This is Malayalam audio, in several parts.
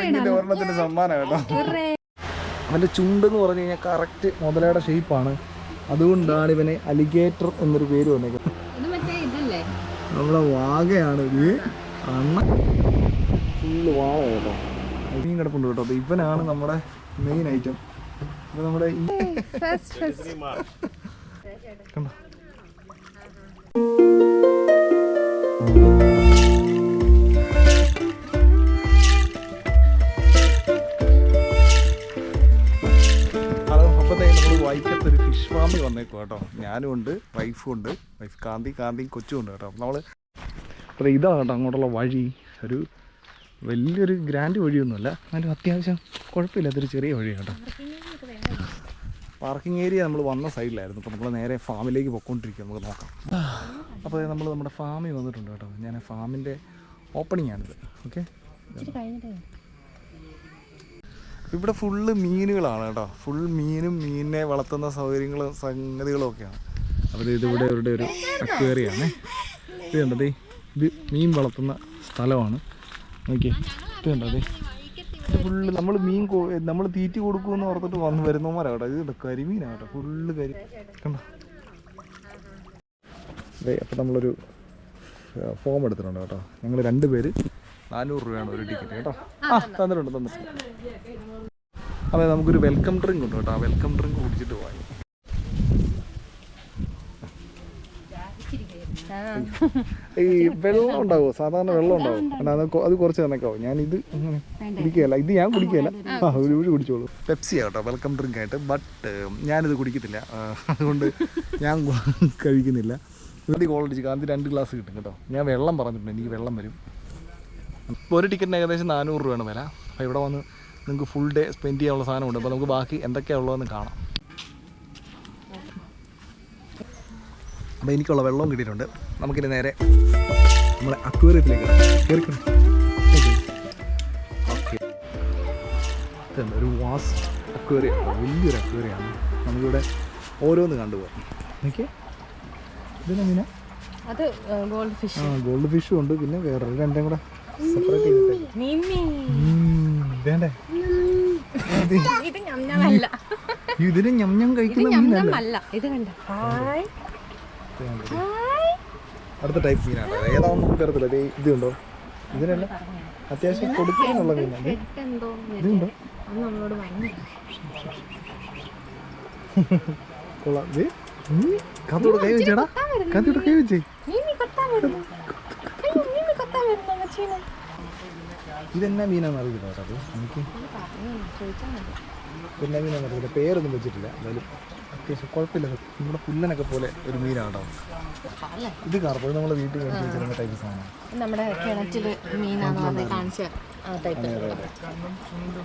റിങ്ങിന്റെ ഒരെണ്ണത്തിന്റെ സമ്മാനം കേട്ടോ. അവന്റെ ചുണ്ടെന്ന് പറഞ്ഞു കഴിഞ്ഞാൽ കറക്റ്റ് മുതലയുടെ ഷേപ്പാണ് അതുകൊണ്ടാണ് ഇവനെ അലിഗേറ്റർ എന്നൊരു പേര് വന്നേക്കുന്നത്. നമ്മുടെ വാഗയാണ് ഇത്. അണ്ണ ഫുള്ള് വാഴ കേട്ടോ. മീൻ കിടപ്പുണ്ട് കേട്ടോ. അപ്പൊ ഇവനാണ് നമ്മുടെ മെയിൻ ഐറ്റം ഇപ്പൊ നമ്മുടെ കണ്ടോ? വൈക്കത്ത് ഒരു ഫിഷ് ഫാമിൽ വന്നേക്കും കേട്ടോ. ഞാനും ഉണ്ട് വൈഫും ഉണ്ട്. വൈഫ് കാന്തി കാന്തി കൊച്ചും ഉണ്ട് കേട്ടോ. നമ്മൾ അപ്പോൾ ഇതാണ് കേട്ടോ അങ്ങോട്ടുള്ള വഴി. ഒരു വലിയൊരു ഗ്രാൻഡ് വഴിയൊന്നുമല്ല. എന്നാലും അത്യാവശ്യം കുഴപ്പമില്ലാത്തൊരു ചെറിയ വഴി കേട്ടോ. പാർക്കിംഗ് ഏരിയ നമ്മൾ വന്ന സൈഡിലായിരുന്നു. അപ്പോൾ നമ്മൾ നേരെ ഫാമിലേക്ക് പോയിക്കൊണ്ടിരിക്കുക നമുക്ക് നോക്കാം. അപ്പോൾ നമ്മൾ നമ്മുടെ ഫാമിൽ വന്നിട്ടുണ്ട് കേട്ടോ. ഞാൻ ഫാമിന്റെ ഓപ്പണിംഗ് ആണിത്. ഓക്കെ ഇവിടെ ഫുള്ള് മീനുകളാണ് കേട്ടോ. ഫുൾ മീനും മീനിനെ വളർത്തുന്ന സൗകര്യങ്ങളും സംഗതികളും ഒക്കെയാണ്. അപ്പോൾ ഇതിവിടെ ഇവരുടെ ഒരു അക്വേറിയാണ്. ഇത് കണ്ടത് ഇത് മീൻ വളർത്തുന്ന സ്ഥലമാണ്. നോക്കിയേ ഇത് കണ്ടത് ഫുള്ള് നമ്മൾ മീൻ നമ്മൾ തീറ്റി കൊടുക്കുമെന്ന് ഓർത്തിട്ട് വന്ന് വരുന്നവന്മാരാണ് കേട്ടോ. ഇത് കണ്ടോ കരിമീനാണ് കേട്ടോ. ഫുള്ള് കരി കണ്ടോ? അതെ അപ്പോൾ നമ്മളൊരു ഫോം എടുത്തിട്ടുണ്ട് കേട്ടോ. ഞങ്ങൾ രണ്ട് പേര് നാനൂറ് രൂപയാണ് ഒരു ടിക്കറ്റ് കേട്ടോ. ആ തന്നിട്ടുണ്ട് തന്നിട്ടുണ്ട്. അതെ നമുക്കൊരു വെൽക്കം ഡ്രിങ്ക് ഉണ്ട് കേട്ടോ. ആ വെൽക്കം ഡ്രിങ്ക് കുടിച്ചിട്ട് പോകാം ഈ വെള്ളം ഉണ്ടാവോ? സാധാരണ വെള്ളം ഉണ്ടാവും? അത് കുറച്ച് തന്നേക്കാവും? ഞാൻ ഇത് കുടിക്കല കുടിക്കുകയല്ല. ഇത് ഞാൻ കുടിക്കുകയല്ല. ആ ഒരു കുടിച്ചോളൂ. പെപ്സി ആട്ടോ വെൽക്കം ഡ്രിങ്ക് ആയിട്ട്. ബട്ട് ഞാനിത് കുടിക്കത്തില്ല. അതുകൊണ്ട് ഞാൻ കഴിക്കുന്നില്ല. കഴിക്കുന്നില്ല കോൾ ക്വാളിറ്റി കാന്തി രണ്ട് ഗ്ലാസ് കിട്ടും കേട്ടോ. ഞാൻ വെള്ളം പറഞ്ഞിട്ടുണ്ട്. എനിക്ക് വെള്ളം വരും. ഒരു ടിക്കറ്റിന് ഏകദേശം നാനൂറ് രൂപയാണ് വില. അപ്പോൾ ഇവിടെ വന്ന് നിങ്ങൾക്ക് ഫുൾ ഡേ സ്പെൻഡ് ചെയ്യാനുള്ള സാധനമുണ്ട്. അപ്പോൾ നമുക്ക് ബാക്കി എന്തൊക്കെയാണ് ഉള്ളതെന്ന് കാണാം. അപ്പോൾ എനിക്കുള്ള വെള്ളവും കിട്ടിയിട്ടുണ്ട്. നമുക്കിനി നേരെ നമ്മുടെ അക്വേറിയത്തിലേക്ക് കയറിക്കണം ഓക്കെ. ഒരു വാസ് അക്വേറിയ വലിയൊരു അക്വേറിയാണ് നമുക്കിവിടെ ഓരോന്ന് കണ്ടുപോകാം. ഓക്കെ ഇതെന്നാ മീന? അത് ഗോൾഡ് ഫിഷ് ആ ഗോൾഡ് ഫിഷും ഉണ്ട്. പിന്നെ വേറെ രണ്ടും കൂടെ സെപ്പറേറ്റ് ചെയ്തിട്ടുണ്ട് മിമ്മി. വേണ്ടേ ഇത് ഞമ്മല്ല ഇതിന് ഞം കഴിക്കുന്ന ഞമ്മല്ല ഇത് കണ്ട? ഹായ്. ഹായ്. അടുത്ത ടൈപ്പ് മീനാണ്. ഏതാണെന്ന് നമുക്ക് അറിയത്തില്ല. ഇതുണ്ടോ? ഇതിനല്ല. അത്യാവശ്യം കൊടുക്കാനുള്ള മീനാണ്. ഇതുണ്ടോ? കൊള്ളാം. ഇത് കത്തോടെ കൈ വെച്ചേടാ. കത്തോടെ കൈ വെച്ചേ. കൊത്താൻ വരുന്നു. കൊത്താൻ വരുന്നു ഇതെന്നാ മീനാന്ന് അറിയില്ല കേട്ടോ അത്. എനിക്ക് എന്നാ മീനാന്ന് അറിയില്ല. പേരൊന്നും വെച്ചിട്ടില്ല. എന്തായാലും അത്യാവശ്യം കുഴപ്പമില്ല നമ്മുടെ പുല്ലനൊക്കെ പോലെ ഒരു മീനാണോ ഇത് കറുപ്പ് നമ്മുടെ വീട്ടിൽ മേടിച്ച് വെച്ചിരുന്ന ടൈപ്പ് സാധനം. നമ്മുടെ കിണറ്റിൽ മീനാണ് കാണിച്ച?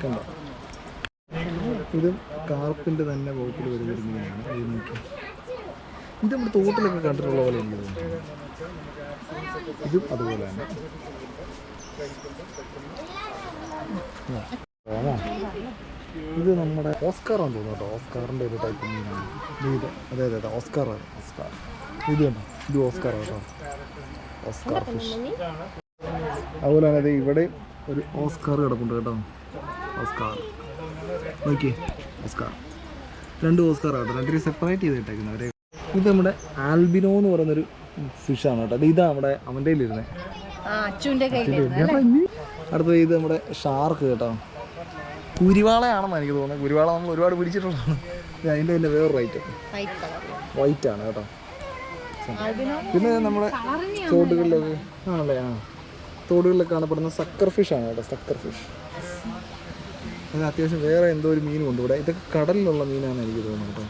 കണ്ടോ? ഇതും കാർപ്പിന്റെ തന്നെ വകുപ്പിൽ വരുന്ന ഒരു മീനാണ്. ഇത് നോക്കി ഇത് നമ്മുടെ തോട്ടിലൊക്കെ കണ്ടിട്ടുള്ള പോലെ തോന്നുന്നു ഇതും അതുപോലെ തന്നെ? ഇത് നമ്മുടെ ഓസ്കാറാന്ന് തോന്നുന്നു കേട്ടോ. ഓസ്കാറിന്റെ ഒരു ടൈപ്പ് മീനാണ് ഇത് അതെ അതെ അതെ ഓസ്കാറാണ് ഓസ്കാർ. ഇത് കണ്ടോ? ഇത് ഓസ്കാറാണ് കേട്ടോ. Oscar fish. അതുപോലെ തന്നെ ഇവിടെ ഒരു ഓസ്കാർ കിടപ്പുണ്ട് കേട്ടോ. ഓസ്കാർ. നോക്കിയേ ഓസ്കാർ. രണ്ട് ഓസ്കാർ കേട്ടോ രണ്ടു സെപ്പറേറ്റ് ചെയ്ത് അവരെ ഇത് നമ്മുടെ ആൽബിനോ എന്ന് പറയുന്നൊരു ഫിഷാണ് കേട്ടോ. അത് ഇതാ നമ്മുടെ അവന്റെ കയ്യിലിരുന്നത് അടുത്തത് ഇത് നമ്മുടെ ഷാർക്ക് കേട്ടോ. കുരിവാളയാണെന്ന് എനിക്ക് തോന്നുന്നത് കുരുവാള നമ്മൾ ഒരുപാട് പിടിച്ചിട്ടുള്ളതാണ്. അതിന്റെ തന്നെ വേറെ റൈറ്റ് വൈറ്റ് ആണ് കേട്ടോ. പിന്നെ നമ്മുടെ തോടുകളിലൊക്കെ ആണല്ലേ? ആ. തോടുകളിലൊക്കെ കാണപ്പെടുന്ന സക്കർ ഫിഷ് ആണ് കേട്ടോ സക്കർ ഫിഷ് അത് അത്യാവശ്യം വേറെ എന്തോ ഒരു മീനും ഉണ്ട് ഇവിടെ. ഇതൊക്കെ കടലിലുള്ള മീനാണ് എനിക്ക് തോന്നുന്നത് കേട്ടോ.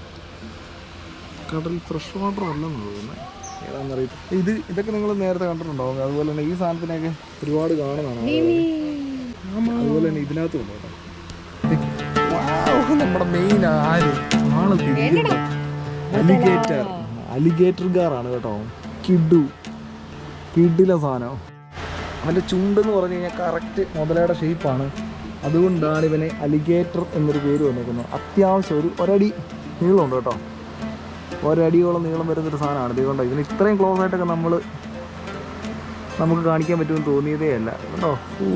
കടൽ ഫ്രഷ് വാട്ടർ അല്ലെന്ന് തോന്നുന്നത് ഏതാണെന്നറിയില്ല ഇത് ഇതൊക്കെ നിങ്ങൾ നേരത്തെ കണ്ടിട്ടുണ്ടാവും അതുപോലെ തന്നെ ഈ സാധനത്തിനൊക്കെ ഒരുപാട് കാണുന്നതാണ്. അതുപോലെ തന്നെ ഇതിനകത്തും ഉണ്ട് കേട്ടോ. നമ്മുടെ മെയിൻ ആര്? ആൾ അലിഗേറ്റർ അലിഗേറ്റർ ഗാറാണ് കേട്ടോ. കിഡു. കിഡിലെ സാധനം. അവന്റെ ചുണ്ടെന്ന് പറഞ്ഞു കഴിഞ്ഞാൽ കറക്റ്റ് മുതലയുടെ ഷേപ്പാണ് അതുകൊണ്ടാണ് ഇവനെ അലിഗേറ്റർ എന്നൊരു പേര് വന്നിരിക്കുന്നത്. അത്യാവശ്യം ഒരു ഒരടി നീളമുണ്ട് കേട്ടോ. ഒരടിയോളം നീളം വരുന്നൊരു സാധനമാണ്. ഇതുകൊണ്ടോ ഇതിന് ഇത്രയും ക്ലോസ് ആയിട്ടൊക്കെ നമ്മൾ നമുക്ക് കാണിക്കാൻ പറ്റുമെന്ന് തോന്നിയതേ അല്ല. കേട്ടോ ഊ.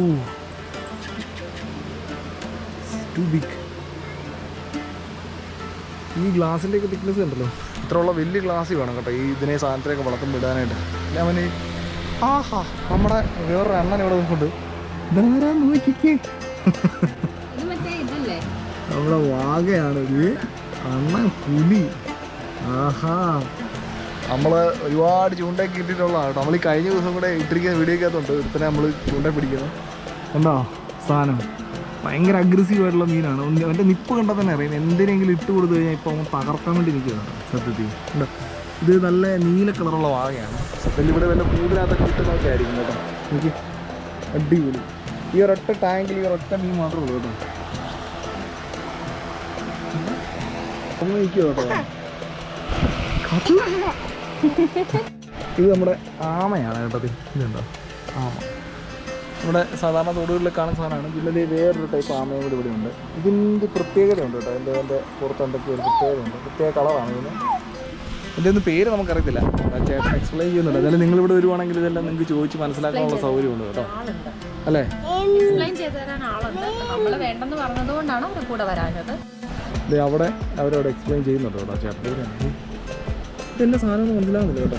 ടു ബിഗ് ഈ ഗ്ലാസിന്റെ ഒക്കെ തിക്നെസ് ഉണ്ടല്ലോ ഇത്രയുള്ള വലിയ ഗ്ലാസ് വേണം കേട്ടോ. ഈ ഇതിനെ സാധനത്തിലേക്ക് വളർത്തും വിടാനായിട്ട് ഞാൻ അവന് ആഹാ നമ്മുടെ വേറൊരു അണ്ണൻ ഇവിടെ നിൽക്കുന്നുണ്ട് ഇതാരാ നോക്കിക്കേ. ഇത് മറ്റേ ഇതല്ലേ? നമ്മുടെ വാഗയാണ്. ഇത് അണ്ണൻ പുലി നമ്മൾ ഒരുപാട് ചൂണ്ടയൊക്കെ ഇട്ടിട്ടുള്ളതാണ് നമ്മൾ ഈ കഴിഞ്ഞ ദിവസം കൂടെ ഇട്ടിരിക്കുന്ന വീഡിയോക്കകത്തുണ്ട്. ഇത്തന്നെ നമ്മൾ ചൂണ്ട പിടിക്കുന്നത് എന്താ സാധനം. ഭയങ്കര അഗ്രസീവ് ആയിട്ടുള്ള മീനാണ്. അവന്റെ നിപ്പ് കണ്ടാൽ തന്നെ അറിയാം. എന്തിനെങ്കിലും ഇട്ട് കൊടുത്തു കഴിഞ്ഞാൽ ഇപ്പോൾ അവൻ തകർക്കാൻ വേണ്ടി നിൽക്കുകയാണ് സത്യത്തിൽ. ഇത് നല്ല നീല കളറുള്ള വാഴയാണ്. സത്യത്തിൽ ഇവിടെ വല്ല കൂടുതലകത്തൊക്കെ കിട്ടുന്നതൊക്കെ ആയിരിക്കും കേട്ടോ. എനിക്ക് അടിപൊളി. ഈ ഒരൊറ്റ ടാങ്കിൽ ഈ ഒരൊറ്റ മീൻ മാത്രമേ ഉള്ളൂ കേട്ടോ. ഒന്ന് നിൽക്കുക കേട്ടോ. ഇത് നമ്മുടെ ആമയാണ് കേട്ടത് ഇതുണ്ടോ? ആമ. നമ്മുടെ സാധാരണ തോടുകളിൽ കാണുന്ന സാധനമാണ്. ദേ വേറൊരു ടൈപ്പ് ആമയും കൂടി ഇവിടെ ഉണ്ട് ഇതിന്റെ പ്രത്യേകതയുണ്ട് കേട്ടോ. എന്റെ എന്റെ പുറത്ത് എന്തൊക്കെ ഒരു പ്രത്യേകതയുണ്ട്. പ്രത്യേക കളറാണ് ഇതിന്. ഇതിന്റെ ഒന്നും പേര് നമുക്കറിയത്തില്ല. ചേട്ടൻ എക്സ്പ്ലെയിൻ ചെയ്യുന്നുണ്ട്. അതായത് നിങ്ങളിവിടെ വരുവാണെങ്കിൽ ഇതെല്ലാം നിങ്ങൾക്ക് ചോദിച്ച് മനസ്സിലാക്കാനുള്ള സൗകര്യമുണ്ട് കേട്ടോ. അല്ലേ? എക്സ്പ്ലെയിൻ ചെയ്തു തരാൻ ആളുണ്ട്. നമ്മൾ വേണ്ടെന്ന് പറഞ്ഞതുകൊണ്ടാണ് അവർ കൂടെ വരാഞ്ഞത്. ദേ അവിടെ അവരവിടെ എക്സ്പ്ലെയിൻ ചെയ്യുന്നുണ്ട് കേട്ടോ ചേട്ടൻ. ഇതെന്നെ സാധനം മനസ്സിലാവുന്നില്ല കേട്ടോ.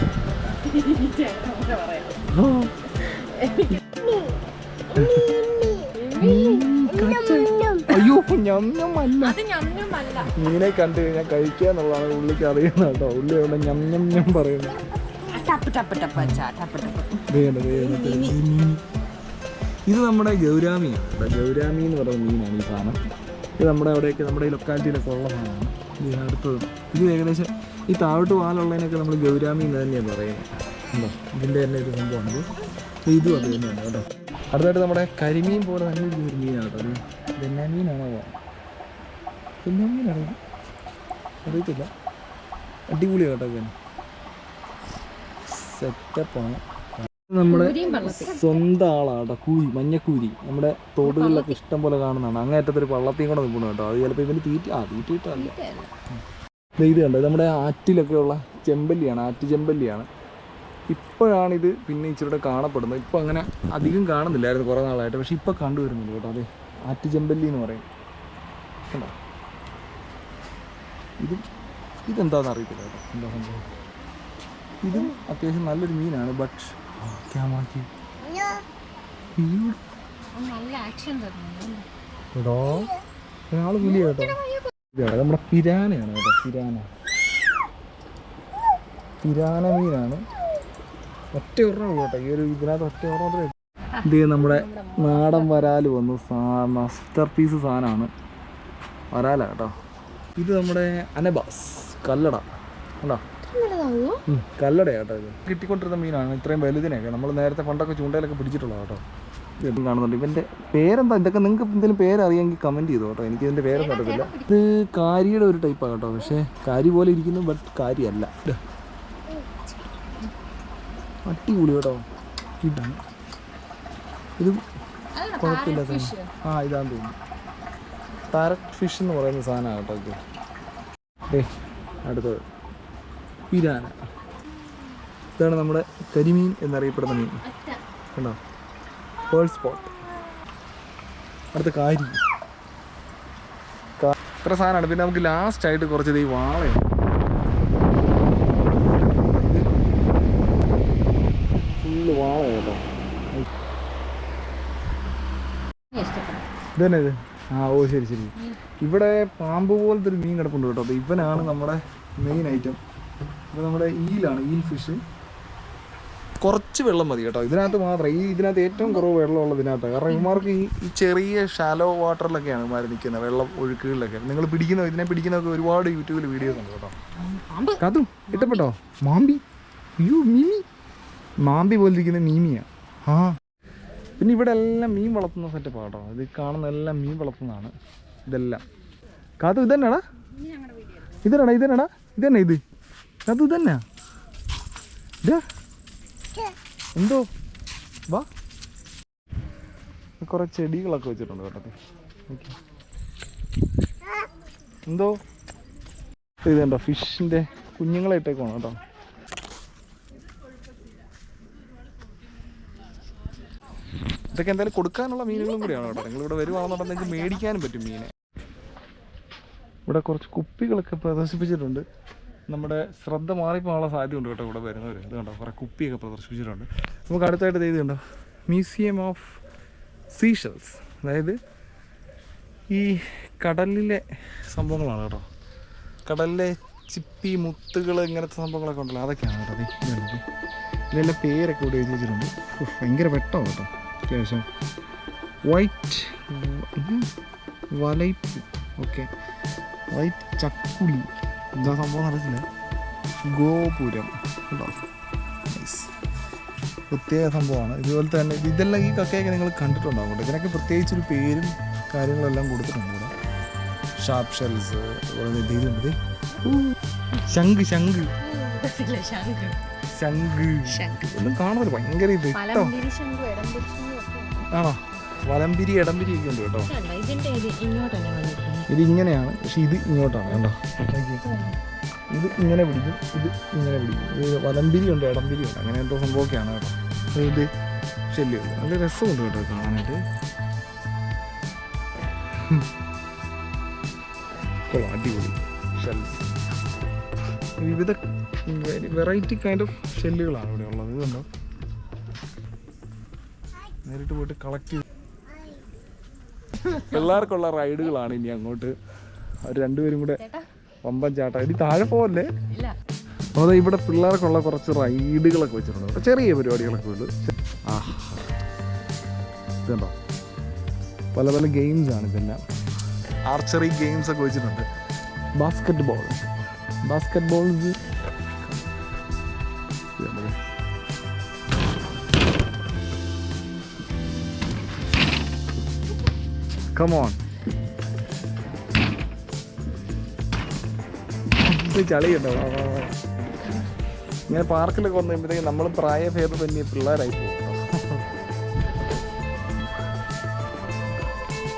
അയ്യോ ഞമ്മല്ല മീനെ കണ്ടു കഴിഞ്ഞാൽ കഴിക്കുക എന്നുള്ളതാണ് ഉള്ളിക്ക് അറിയുന്നത് കേട്ടോ. ഉള്ളി അവിടെ ഞം ഞം ഞം പറയുന്നത്. ഇത് നമ്മുടെ ഗൗരാമിയാണ് ഗൗരാമി എന്ന് പറയുന്ന മീനാണ് ഈ സാധനം. ഇത് നമ്മുടെ അവിടെയൊക്കെ നമ്മുടെ ഈ ലൊക്കാലിറ്റിയിലൊക്കെ ഉള്ള സാധനമാണ് ഇത് അടുത്തത്. ഇത് ഏകദേശം ഈ താഴോട്ട് പാലുള്ളതിനൊക്കെ നമ്മൾ ഗൗരാമി എന്ന് തന്നെയാണ് പറയുന്നത്. ഉണ്ടോ? ഇതിന്റെ തന്നെ ഒരു സംഭവമാണ് ഇത് ഇതും അത് തന്നെയാണ് കേട്ടോ. അടുത്തായിട്ട് നമ്മുടെ കരിമീൻ പോലെ തന്നെ ഒരു മീനാണ് കേട്ടോ. അത് മീനാണോ എന്നാ മീനാണോ അറിയത്തില്ല. അടിപൊളി കേട്ടോ തന്നെ. സെറ്റപ്പാണ്. നമ്മുടെ സ്വന്തം ആളാട്ടോ കൂരി മഞ്ഞക്കൂരി. നമ്മുടെ തോടുകളിലൊക്കെ ഇഷ്ടം പോലെ കാണുന്നതാണ്. അങ്ങേറ്റത്തൊരു പള്ളത്തിയും കൂടെ നിൽക്കണം കേട്ടോ. അത് ചിലപ്പോൾ ഇവന് തീറ്റ ആ തീറ്റ കിട്ടാറില്ല ഇത് കണ്ടോ? ഇത് നമ്മുടെ ആറ്റിലൊക്കെയുള്ള ചെമ്പല്ലിയാണ് ആറ്റ് ചെമ്പല്ലിയാണ് ഇപ്പോഴാണിത് പിന്നെ ഇച്ചിരി കാണപ്പെടുന്നത്. ഇപ്പോൾ അങ്ങനെ അധികം കാണുന്നില്ലായിരുന്നു കുറേ നാളായിട്ട്. പക്ഷെ ഇപ്പോൾ കണ്ടുവരുന്നുണ്ട് കേട്ടോ അതെ. ആറ്റ് ചെമ്പല്ലി എന്ന് പറയും. കണ്ടോ? ഇത് ഇതെന്താണെന്ന് അറിയത്തില്ല കേട്ടോ. എന്താ സംഭവം? ഇതും അത്യാവശ്യം നല്ലൊരു മീനാണ് ബട്ട് ക്യാമാക്കി എടോ. ഒരാൾ പുലി കേട്ടോ. ഇതാണ് നമ്മുടെ പിരാനയാണ് കേട്ടോ പിരാന. പിരാന മീനാണ്. ഒറ്റ ഒരെണ്ണം കേട്ടോ ഈ ഒരു ഇതിനകത്ത് ഒറ്റ ഒരെണ്ണം ഇത് നമ്മുടെ നാടൻ വരാൽ വന്നു. മാസ്റ്റർ പീസ് സാധനമാണ്. വരാല കേട്ടോ. ഇത് നമ്മുടെ അനബാസ് കല്ലട. കണ്ടോ? കല്ലട കേട്ടോ ഇത്. കിട്ടിക്കൊണ്ടിരുന്ന മീനാണ്. ഇത്രയും വലുതിനെയൊക്കെ നമ്മൾ നേരത്തെ പണ്ടൊക്കെ ചൂണ്ടയിലൊക്കെ പിടിച്ചിട്ടുള്ളത് കേട്ടോ. കാണുന്നുണ്ട്. ഇവന്റെ പേരെന്താ? ഇതൊക്കെ നിങ്ങൾക്ക് എന്തെങ്കിലും പേരറിയാമെങ്കിൽ കമന്റ് ചെയ്തു കേട്ടോ. എനിക്ക് ഇതിന്റെ പേരൊന്നും അറിയത്തില്ല. ഇത് കാരിയുടെ ഒരു ടൈപ്പാണ് കേട്ടോ. പക്ഷേ കാരി പോലെ ഇരിക്കുന്നു ബട്ട് കാരിയല്ല അല്ല. അടിപൊളി കേട്ടോ. ഇതാണ്. ഇത് കുഴപ്പമില്ലാത്ത ആ ഇതാന്ന് തോന്നുന്നു. പാരറ്റ് ഫിഷ് എന്ന് പറയുന്ന സാധനമാണ് കേട്ടോ ഇത്. ഏ അടുത്തത്. പിരാന. ഇതാണ് നമ്മുടെ കരിമീൻ എന്നറിയപ്പെടുന്ന മീൻ. കണ്ടോ? പേൾ സ്പോട്ട് അടുത്ത കാരി ഇത്ര സാധനമാണ്. പിന്നെ നമുക്ക് ലാസ്റ്റ് ആയിട്ട് കുറച്ച് ഈ വാളയുണ്ട്. ഫുള്ള് വാള കേട്ടോ ഇഷ്ടപ്പെടും ഇത്. ആ ഓ ശരി ശരി. ഇവിടെ പാമ്പ് പോലത്തെ ഒരു മീൻ കിടപ്പുണ്ട് കേട്ടോ. ഇവനാണ് നമ്മുടെ മെയിൻ ഐറ്റം നമ്മുടെ ഈലാണ് ഈൽ ഫിഷ് കുറച്ച് വെള്ളം മതി കേട്ടോ. ഇതിനകത്ത് മാത്രം ഈ ഇതിനകത്ത് ഏറ്റവും കുറവ് വെള്ളമുള്ളത് ഇതിനകത്ത്. കാരണം ഇമാർക്ക് ഈ ചെറിയ ഷാലോ വാട്ടറിലൊക്കെയാണ് ഇവന്മാർ നിൽക്കുന്നത് വെള്ളം ഒഴുക്കുകളിലൊക്കെ. നിങ്ങൾ പിടിക്കുന്ന ഇതിനെ പിടിക്കുന്നൊക്കെ ഒരുപാട് യൂട്യൂബിൽ വീഡിയോസ് ഉണ്ട് കേട്ടോ. കാത്തു ഇഷ്ടപ്പെട്ടോ മാമ്പി? അയ്യോ മീമി. മാമ്പി പോലെ ഇരിക്കുന്ന മീമിയാ. ആ. പിന്നെ ഇവിടെ എല്ലാം മീൻ വളർത്തുന്ന സെറ്റപ്പാണ് കേട്ടോ. ഇത് കാണുന്ന എല്ലാം മീൻ വളർത്തുന്നതാണ്. ഇതെല്ലാം. കാത്തു ഇതന്നെടാ? ഇതന്നെടാ ഇതന്നെടാ? ഇതന്നെ ഇത്. കാത്തു ഇതന്നെയാ? ഇതാ എന്തോ? വാ. കുറെ ചെടികളൊക്കെ വെച്ചിട്ടുണ്ട് കേട്ടോ. എന്തോ? ഇത് ഫിഷിന്റെ കുഞ്ഞുങ്ങളെ ഇട്ടേക്കാണ് കേട്ടോ. ഇതൊക്കെ എന്തായാലും കൊടുക്കാനുള്ള മീനുകളും കൂടിയാണ് കേട്ടോ. നിങ്ങൾ ഇവിടെ വരുവാണെന്നുണ്ടെങ്കിൽ മേടിക്കാനും പറ്റും മീനെ. ഇവിടെ കുറച്ച് കുപ്പികളൊക്കെ പ്രദർശിപ്പിച്ചിട്ടുണ്ട്. നമ്മുടെ ശ്രദ്ധ മാറിപ്പോകാനുള്ള സാധ്യതയുണ്ട് കേട്ടോ ഇവിടെ വരുന്നവർ ഇത് കണ്ടോ? കുറേ കുപ്പിയൊക്കെ പ്രദർശിപ്പിച്ചിട്ടുണ്ട്. നമുക്ക് അടുത്തായിട്ട് ഇത് കണ്ടോ മ്യൂസിയം ഓഫ് സീഷൽസ് അതായത് ഈ കടലിലെ സംഭവങ്ങളാണ് കേട്ടോ. കടലിലെ ചിപ്പി മുത്തുകൾ ഇങ്ങനത്തെ സംഭവങ്ങളൊക്കെ ഉണ്ടല്ലോ. അതൊക്കെയാണ് കേട്ടോ കണ്ടോ, ഇതിലെല്ലാം പേരൊക്കെ ഇവിടെ എഴുതി വെച്ചിട്ടുണ്ട്. ഭയങ്കര വെട്ടമാണ് കേട്ടോ. അത്യാവശ്യം. വൈറ്റ് വലൈപ്പ്. ഓക്കെ വൈറ്റ് ചക്കുളി. എന്താ സംഭവം നടക്കില്ല. ഗോപുരം Nice. പ്രത്യേക സംഭവമാണ്. ഇതുപോലെ തന്നെ ഇത് ഇതെല്ലാം ഈ കക്കയൊക്കെ നിങ്ങൾ കണ്ടിട്ടുണ്ടാവും കേട്ടോ. ഇതിനൊക്കെ പ്രത്യേകിച്ചൊരു പേരും കാര്യങ്ങളെല്ലാം കൊടുത്തിട്ടുണ്ട് ഇവിടെ. ഷാർപ്പ് ഷെൽസ് അതുപോലെ ഇത് ഇതുണ്ട് ശംഖ് ശംഖ്. ശംഖ്. ഒന്നും കാണാറില്ല ഭയങ്കര ഇത്. ആണോ? വലമ്പിരി ഇടംപിരി ഒക്കെ ഉണ്ട് കേട്ടോ. ഇത് ഇങ്ങനെയാണ് പക്ഷെ ഇത് ഇങ്ങോട്ടാണ് കേട്ടോ. ഇത് ഇങ്ങനെ പിടിക്കും. ഇത് ഇങ്ങനെ പിടിക്കും. ഇത് വലംപിരി ഉണ്ട് ഇടംപിരി ഉണ്ട്. അങ്ങനെ എന്തോ സംഭവമൊക്കെയാണ് കേട്ടോ. ഇത് ശല്യമുണ്ട് നല്ല രസമുണ്ട് കേട്ടോ കാണാനായിട്ട്. കൊള്ളാം. അടിപൊളി. ഷെൽസ് വിവിധ വെറൈറ്റി കൈൻഡ് ഓഫ് ഷെല്ലുകളാണ് ഇവിടെ ഉള്ളത്. കണ്ടോ? നേരിട്ട് പോയിട്ട് കളക്ട് ചെയ്ത് പിള്ളേർക്കുള്ള റൈഡുകളാണ് ഇനി അങ്ങോട്ട്. അവർ രണ്ടുപേരും കൂടെ വമ്പൻ ചാട്ടം. ഇനി താഴെ പോവല്ലേ? അതെ ഇവിടെ പിള്ളേർക്കുള്ള കുറച്ച് റൈഡുകളൊക്കെ വെച്ചിട്ടുണ്ട്. ചെറിയ പരിപാടികളൊക്കെ ഉള്ളൂ. ആ ഇതുണ്ടോ? പല പല ഗെയിംസ് ആണ് പിന്നെ ആർച്ചറി ഗെയിംസ് ഒക്കെ വെച്ചിട്ടുണ്ട്. Basketball basketballs come on on. ചളിയുണ്ടോ. ഇങ്ങനെ പാർക്കിലൊക്കെ വന്നു കഴിയുമ്പോഴത്തേക്ക് നമ്മൾ പ്രായഭേദം തന്നെ പിള്ളേരായി പോകും.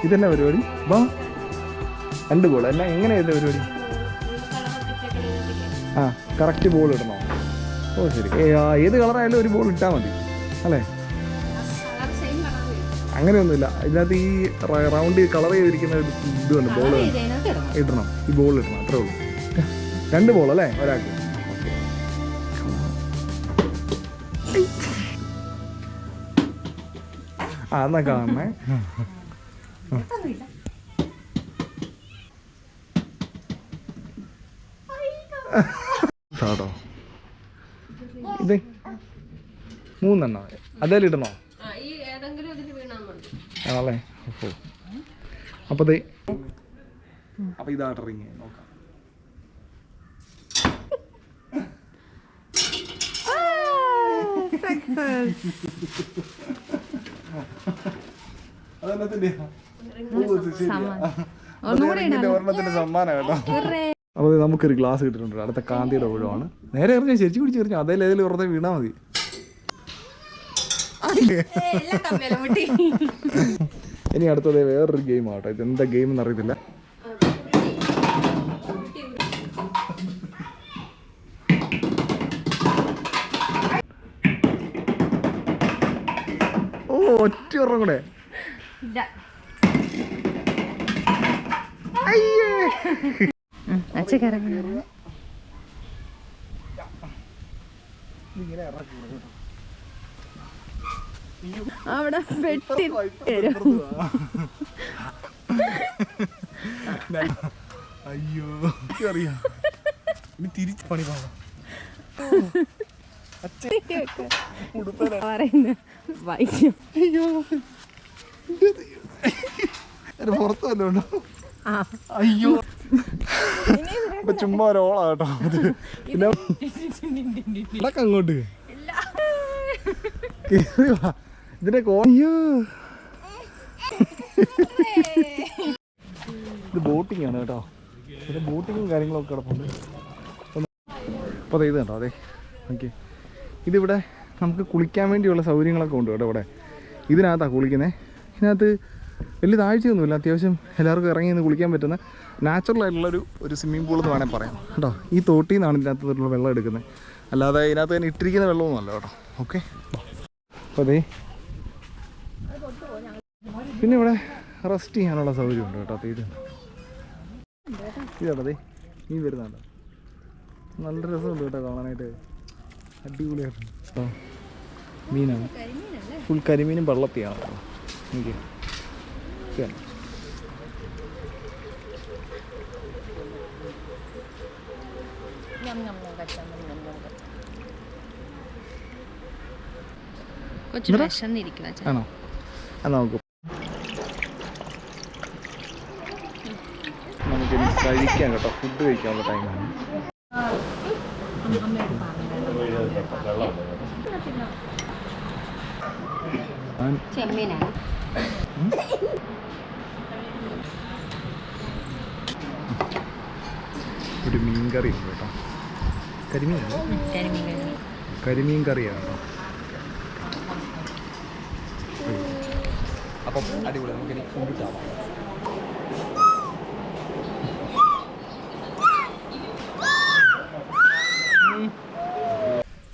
ഇതെന്നെ പരിപാടി? വാ. രണ്ട് ബോൾ എന്നാ എങ്ങനെയാ പരിപാടി? ആ കറക്റ്റ് ബോൾ ഇടണോ? ഓ ശരി. ഏത് കളറായാലും ഒരു ബോൾ ഇട്ടാൽ മതി. അല്ലേ? അങ്ങനെയൊന്നുമില്ല. ഇതിനകത്ത് ഈ റൗണ്ട് കളർ ചെയ്തിരിക്കുന്ന ഒരു ഇതുണ്ട് ബോൾ ഇടണം. ഈ ബോൾ ഇടണം അത്രേ ഉള്ളൂ. രണ്ട് ബോൾ അല്ലേ ഒരാൾക്ക്? ആ എന്നാ കാണണേ. ഇതേ ഇത് മൂന്നെണ്ണം. അതേലും ഇടണോ? ആണല്ലേ? ഓഹോ. അപ്പോൾ ഇതാ റിങ് നോക്കാം ദേ നമുക്കൊരു ഗ്ലാസ് കിട്ടിട്ടുണ്ട് അടുത്ത കാന്തിയുടെ ഒഴിവാണ് നേരെ എറിഞ്ഞാൽ ശരിച്ചു പിടിച്ച് എറിഞ്ഞു. അതേ ഏതെങ്കിലും വെറുതെ വീണാൽ മതി. ഇനി അടുത്തത് വേറൊരു ഗെയിം ആട്ടോ. ഇത് എന്താ ഗെയിം എന്ന് അറിയത്തില്ല. ഓ ഒറ്റ ഉറം കൂടെ. ഇതിങ്ങനെ ഇറക്കി. അവിടെ വെട്ടി അയ്യോ അറിയാം ഇനി തിരിച്ച് പണി പോകാം പുറത്ത് ആ. അയ്യോ. ഇപ്പൊ ചുമ്മാ ഒരോളാ കേട്ടോ. അത് പിന്നെ അങ്ങോട്ട്. കേറി വാ. ഇതിന്റെ കോ അയ്യോ. ഇത് ബോട്ടിംഗ് ആണ് കേട്ടോ. പിന്നെ ബോട്ടിങ്ങും കാര്യങ്ങളൊക്കെ കിടപ്പുണ്ട്. അപ്പോൾ അതെ ഇത് കേട്ടോ അതെ ഓക്കെ ഇതിവിടെ നമുക്ക് കുളിക്കാൻ വേണ്ടിയുള്ള സൗകര്യങ്ങളൊക്കെ ഉണ്ട് കേട്ടോ ഇവിടെ. ഇതിനകത്താണ് കുളിക്കുന്നത് ഇതിനകത്ത് വലിയ താഴ്ചയൊന്നുമില്ല. അത്യാവശ്യം എല്ലാവർക്കും ഇറങ്ങി നിന്ന് കുളിക്കാൻ പറ്റുന്ന നാച്ചുറൽ ആയിട്ടുള്ളൊരു ഒരു സ്വിമ്മിംഗ് പൂൾ എന്ന് വേണമെങ്കിൽ പറയാം. കേട്ടോ. ഈ തോട്ടിൽ നിന്നാണ് ഇതിനകത്തുള്ള വെള്ളം എടുക്കുന്നത്. അല്ലാതെ ഇതിനകത്ത് തന്നെ ഇട്ടിരിക്കുന്ന വെള്ളമൊന്നുമല്ല കേട്ടോ. ഓക്കെ അപ്പോൾ അതെ പിന്നെ ഇവിടെ റെസ്റ്റ് ചെയ്യാനുള്ള സൗകര്യമുണ്ട് കേട്ടോ അപ്പോൾ ഇത്. ഇതാണതേ വരുന്നുണ്ട് വരുന്നുണ്ടോ. നല്ല രസമുണ്ട് കേട്ടോ കാണാനായിട്ട്. അടിപൊളിയായിട്ടുണ്ട്. മീനാണ്. ഫുൾ കരിമീനും വെള്ളത്തിയാണ് എനിക്ക്. ഞം ഞം ഞം കച്ചാ, ഞം ഞം ഞം കച്ചാ. കൊച്ചു വിശന്നിരിക്കും അച്ഛൻ ആണോ ആ നമുക്ക് നമുക്കിനി കഴിക്കാം കേട്ടോ. ഫുഡ് കഴിക്കാനുള്ള ടൈമാണ് ഒരു മീൻ കറി ഉണ്ട് കേട്ടോ. കരിമീൻ കരിമീൻ കരിമീൻ കറിയാണ് കേട്ടോ. അപ്പം അടിപൊളി. നമുക്കിനി ഫുഡ് ചാവാം.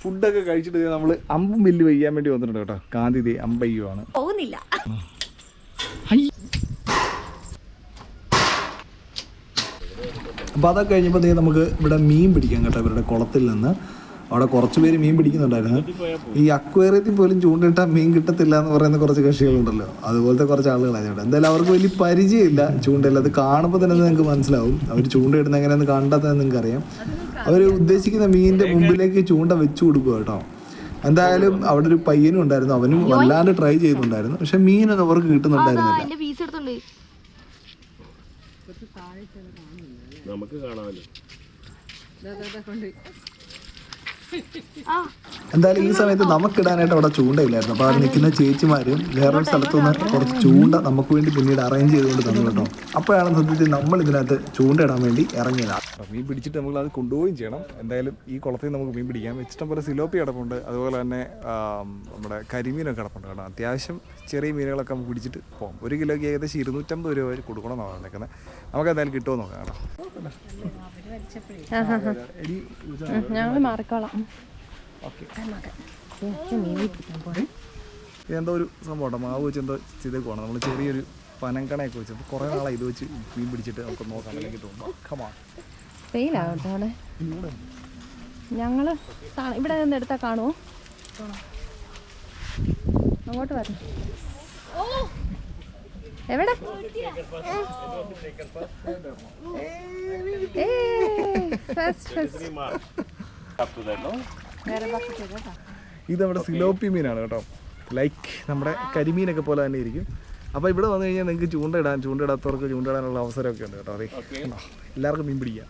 ഫുഡൊക്കെ കഴിച്ചിട്ട് നമ്മൾ അമ്പും ബില്ല് വെയ്യാൻ വേണ്ടി വന്നിട്ടുണ്ട് കേട്ടോ. കാന്തി ദേ അമ്പയ്യുവാണ് പോകുന്നില്ല. അപ്പോൾ അതൊക്കെ കഴിഞ്ഞപ്പോൾ നമുക്ക് ഇവിടെ മീൻ പിടിക്കാം കേട്ടോ ഇവരുടെ കുളത്തിൽ നിന്ന്. അവിടെ കുറച്ച് പേര് മീൻ പിടിക്കുന്നുണ്ടായിരുന്നു. ഈ അക്വേറിയത്തിൽ പോലും ചൂണ്ടിട്ടാൽ മീൻ കിട്ടത്തില്ല എന്ന് പറയുന്ന കുറച്ച് കക്ഷികളുണ്ടല്ലോ. അതുപോലത്തെ കുറച്ച് ആളുകളാണ് ഇവിടെ. എന്തായാലും അവർക്ക് വലിയ പരിചയമില്ല ചൂണ്ടയില്ല. അത് കാണുമ്പോൾ തന്നെ നിങ്ങൾക്ക് മനസ്സിലാവും. അവർ ചൂണ്ടയിടുന്ന എങ്ങനെയാണെന്ന് കണ്ടാൽ തന്നെ നിങ്ങൾക്ക് അറിയാം അവർ ഉദ്ദേശിക്കുന്ന മീനിന്റെ മുമ്പിലേക്ക് ചൂണ്ട വെച്ചു കൊടുക്കുക കേട്ടോ. എന്തായാലും അവിടെ ഒരു പയ്യനും ഉണ്ടായിരുന്നു. അവനും വല്ലാണ്ട് ട്രൈ ചെയ്യുന്നുണ്ടായിരുന്നു. പക്ഷെ മീനൊന്നും അവർക്ക് കിട്ടുന്നുണ്ടായിരുന്നില്ല. നമുക്ക് കാണാമല്ലോ. എന്തായാലും ഈ സമയത്ത് നമുക്കിടാനായിട്ട് അവിടെ ചൂണ്ടയില്ലായിരുന്നു. അപ്പോൾ അവിടെ നിൽക്കുന്ന ചേച്ചിമാരും വേറൊരു സ്ഥലത്തു നിന്ന് കുറച്ച് ചൂണ്ട നമുക്ക് വേണ്ടി പിന്നീട് അറേഞ്ച് ചെയ്തുകൊണ്ട് തന്നു കേട്ടോ. അപ്പോഴാണ് സത്യത്തിൽ നമ്മൾ ഇതിനകത്ത് ചൂണ്ട ഇടാൻ വേണ്ടി ഇറങ്ങിയത്. മീൻ പിടിച്ചിട്ട് നമ്മൾ അത് കൊണ്ടുപോവുകയും ചെയ്യണം. എന്തായാലും ഈ കുളത്തിൽ നമുക്ക് മീൻ പിടിക്കാം. ഇഷ്ടം പോലെ സിലോപ്പി കിടപ്പുണ്ട്. അതുപോലെ തന്നെ നമ്മുടെ കരിമീനൊക്കെ കിടപ്പുണ്ട് കേട്ടോ. അത്യാവശ്യം ചെറിയ മീനുകളൊക്കെ നമുക്ക് പിടിച്ചിട്ട് പോകാം ഒരു കിലോയ്ക്ക് ഏകദേശം ഇരുന്നൂറ്റമ്പത് രൂപ വരെ കൊടുക്കണമെന്നാണ് പറഞ്ഞേക്കുന്നത്. നമുക്ക് എന്തായാലും കിട്ടുമോ നോക്കാം കേട്ടോ. ഞങ്ങൾ മാറിക്കോളാം. ഓക്കെ. ഇതെന്തോ ഒരു സംഭവം മാവ് വെച്ച് എന്തോ ചെയ്തേക്കുവാണ്. നമ്മൾ ചെറിയൊരു പനങ്കണയൊക്കെ വെച്ച് അപ്പോൾ കുറേ നാളെ ഇത് വെച്ച് മീൻ പിടിച്ചിട്ട് നമുക്ക് നോക്കാം. അല്ലെങ്കിൽ തോന്നുന്നു കമാ വെയിലാകട്ടെ അവിടെ ഇവിടെ നിന്ന് എടുത്താൽ കാണുമോ അങ്ങോട്ട് വരണം. എവിടെ? ഫസ്റ്റ് ഫസ്റ്റ് ഇത് നമ്മുടെ സിലോപ്പി മീനാണ് കേട്ടോ. ലൈക്ക് നമ്മുടെ കരിമീനൊക്കെ പോലെ തന്നെ ഇരിക്കും. അപ്പോൾ ഇവിടെ വന്നു കഴിഞ്ഞാൽ നിങ്ങൾക്ക് ചൂണ്ടയിടാൻ ചൂണ്ടയിടാത്തവർക്ക് ചൂണ്ടയിടാനുള്ള അവസരമൊക്കെ ഉണ്ട് കേട്ടോ അതെ എല്ലാവർക്കും മീൻ പിടിക്കാം.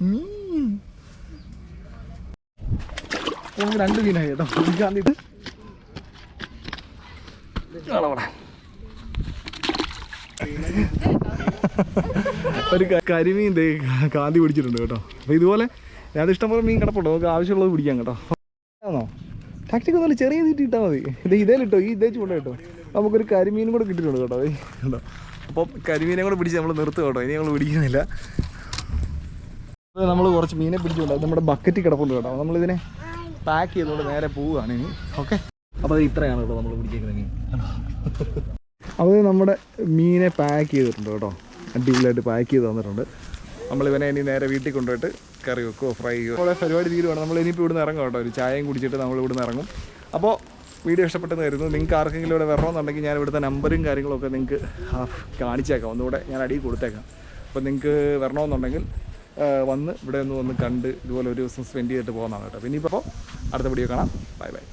മീൻ നമുക്ക് രണ്ട് മീനായി കേട്ടോ. ഗാന്ധി ഒരു കരിമീൻ ദേ കാന്തി പിടിച്ചിട്ടുണ്ട് കേട്ടോ. അപ്പോൾ ഇതുപോലെ ഞാൻ ഇഷ്ടംപോലെ മീൻ കിടപ്പുണ്ടോ. നമുക്ക് ആവശ്യമുള്ളത് പിടിക്കാം കേട്ടോ. ആണോ? ടാക്ടിക് ഒന്നുമില്ല. ചെറിയ തീറ്റി ഇട്ടാൽ മതി. ഇത് ഇതേലിട്ടോ ഈ ഇതേ ചൂണ്ട കേട്ടോ നമുക്കൊരു കരിമീനും കൂടെ കിട്ടിയിട്ടുണ്ട് കേട്ടോ. ദേ കേട്ടോ അപ്പം കരിമീനെ കൂടെ പിടിച്ച് നമ്മൾ നിർത്തു കേട്ടോ. ഇനി നമ്മൾ പിടിക്കുന്നില്ല. നമ്മൾ കുറച്ച് മീനെ പിടിച്ചുകൊണ്ട് നമ്മുടെ ബക്കറ്റ് കിടപ്പുണ്ട് കേട്ടോ. നമ്മളിതിനെ പാക്ക് ചെയ്തുകൊണ്ട് നേരെ പോവുകയാണ് ഇനി. ഓക്കെ അപ്പോൾ ഇത്രയാണ് കേട്ടോ നമ്മൾ പിടിച്ചേക്കുന്ന മീൻ അത് നമ്മുടെ മീനെ പാക്ക് ചെയ്തിട്ടുണ്ട് കേട്ടോ. അടിപൊളിയായിട്ട് പാക്ക് ചെയ്ത് തന്നിട്ടുണ്ട്. നമ്മൾ ഇവനെ ഇനി നേരെ വീട്ടിൽ കൊണ്ടുപോയിട്ട് കറി വെക്കുമോ ഫ്രൈ ചെയ്യുമോ നമ്മളെ പരിപാടി തീരുവാണ്. നമ്മൾ ഇനിയിപ്പോൾ ഇവിടുന്ന് ഇറങ്ങും കേട്ടോ. ഒരു ചായയും കുടിച്ചിട്ട് നമ്മൾ ഇവിടുന്ന് ഇറങ്ങും. അപ്പോൾ വീഡിയോ ഇഷ്ടപ്പെട്ടെന്ന് കരുതുന്നു. നിങ്ങൾക്ക് ആർക്കെങ്കിലും ഇവിടെ വരണമെന്നുണ്ടെങ്കിൽ ഞാൻ ഇവിടുത്തെ നമ്പറും കാര്യങ്ങളൊക്കെ നിങ്ങൾക്ക് കാണിച്ചേക്കാം. ഒന്നുകൂടെ ഞാൻ അടിയിൽ കൊടുത്തേക്കാം. അപ്പോൾ നിങ്ങൾക്ക് വരണമെന്നുണ്ടെങ്കിൽ വന്ന് ഇവിടെ ഒന്ന് വന്ന് കണ്ട് ഇതുപോലെ ഒരു ദിവസം സ്പെൻഡ് ചെയ്തിട്ട് പോകുന്നതാണ് കേട്ടോ. പിന്നെ ഇപ്പോൾ അടുത്ത വീഡിയോ കാണാം. Bye bye